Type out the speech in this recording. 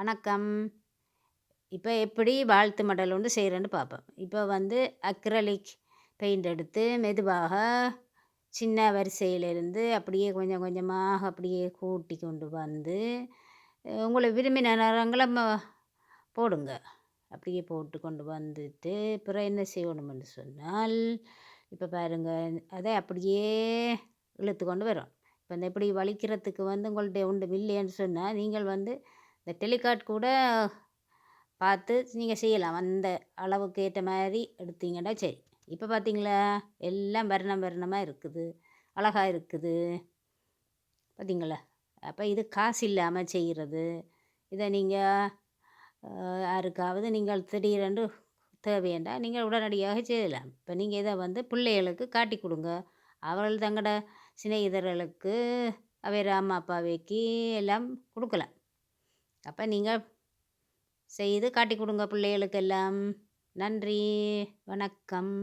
வணக்கம். இப்போ எப்படி வாழ்த்து மடல் ஒன்று செய்கிறேன்னு பார்ப்போம். இப்போ வந்து அக்ரலிக் பெயிண்ட் எடுத்து மெதுவாக சின்ன வரிசையிலிருந்து அப்படியே கொஞ்சம் கொஞ்சமாக அப்படியே கூட்டி கொண்டு வந்து உங்களை விரும்பின நிறங்களை போடுங்க. அப்படியே போட்டு கொண்டு வந்துட்டு அப்புறம் என்ன செய்யணும்னு சொன்னால் இப்போ பாருங்கள் அதை அப்படியே இழுத்து கொண்டு வரும். இப்போ இந்த இப்படி வலிக்கிறதுக்கு வந்து உங்கள்கிட்ட ஒன்றும் இல்லைன்னு சொன்னால் நீங்கள் வந்து இந்த டெலிகாட் கூட பார்த்து நீங்கள் செய்யலாம். அந்த அளவுக்கு ஏற்ற மாதிரி எடுத்தீங்கன்னா சரி. இப்போ பார்த்தீங்களா? எல்லாம் வர்ணம் வர்ணமாக இருக்குது. அழகாக இருக்குது. பார்த்தீங்களா? அப்போ இது காசு இல்லாமல் செய்கிறது இதை நீங்கள் யாருக்காவது நீங்கள் திடீரென்று தேவையண்டா நீங்கள் உடனடியாக செய்யலாம். இப்போ நீங்கள் இதை வந்து பிள்ளைகளுக்கு காட்டி கொடுங்க. அவர்கள் தங்களோட சிநேகிதர்களுக்கு அவர் அம்மா அப்பாவைக்கு எல்லாம் கொடுக்கலாம். அப்போ நீங்கள் செய்து காட்டி கொடுங்க பிள்ளைகளுக்கெல்லாம். நன்றி. வணக்கம்.